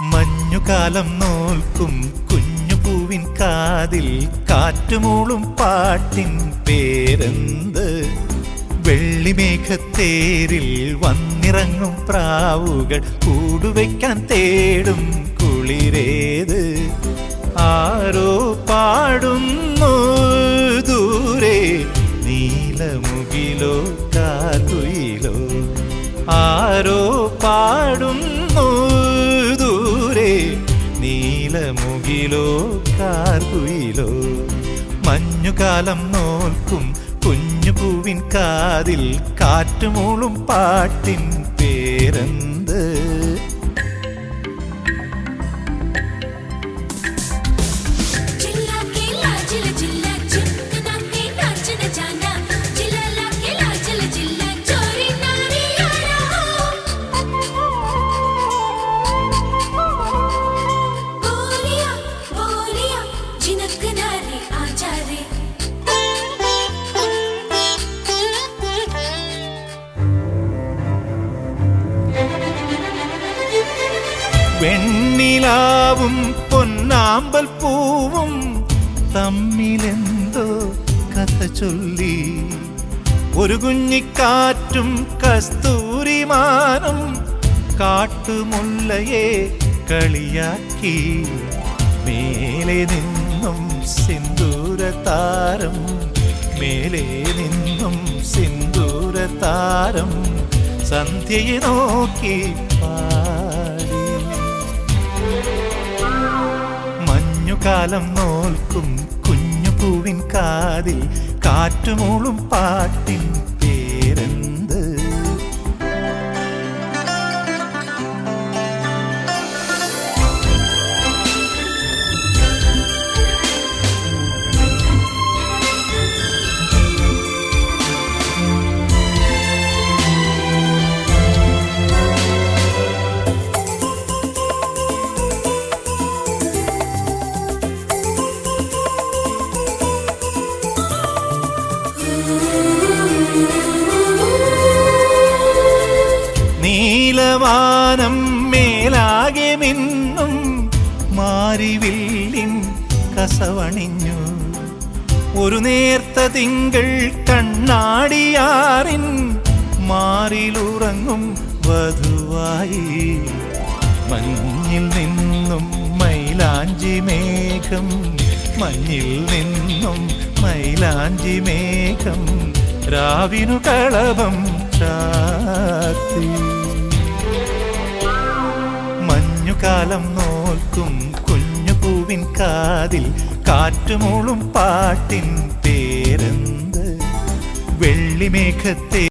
മഞ്ഞുകാലം നോൽക്കും കുഞ്ഞു പൂവിൻ കാതിൽ കാറ്റുമൂളും പാട്ടിൻ പേരെന്ത്? വെള്ളിമേഘത്തേരിൽ വന്നിറങ്ങും പ്രാവുകൾ കൂടുവയ്ക്കാൻ തേടും കുളിരേത്? ആരോ പാടുന്നു ദൂരെ നീലമുകിലോ കാതുയിലോ ആരോ പാടുന്നു നീലമുകിലോ കാർകുയിലോ മഞ്ഞുകാലം നോൽക്കും കുഞ്ഞു പൂവിൻ കാതിൽ കാറ്റുമൂളും പാട്ടിൻ പേരെന്ത്? വെണ്ണിലാവും പൊന്നാമ്പൽ പൂവും തമ്മിലെന്തോ കഥ ചൊല്ലി. ഒരു കുഞ്ഞിക്കാറ്റും കസ്തൂരിമാനും കാട്ടുമുല്ലയെ കളിയാക്കി. മേലെ നിന്നും സിന്ദൂര താരം മേലെ നിന്നും സിന്ദൂര താരം സന്ധ്യയെ നോക്കി പാടി മഞ്ഞുകാലം നോൽക്കും കുഞ്ഞു പൂവിൻ കാതിൽ കാറ്റുമൂളും പാട്ടിൻ പേരെന്ത് നീലവാനം മേലാകെ മിന്നും മാരിവില്ലിൻ കസവണിഞ്ഞു. ഒരു നേർത്ത തിങ്കൾ കണ്ണാടിയാറിൻ മാറിലുറങ്ങും വധുവായി. മഞ്ഞിൽ നിന്നും മൈലാഞ്ചി മേഘം മഞ്ഞിൽ നിന്നും മൈലാഞ്ചി മേഘം രാവിനു കളവം ചാത്തി മഞ്ഞുകാലം നോൽക്കും കുഞ്ഞു പൂവിൻ കാതിൽ കാറ്റുമൂളും പാട്ടിൻ പേരെന്ത്? വെള്ളിമേഘത്തെ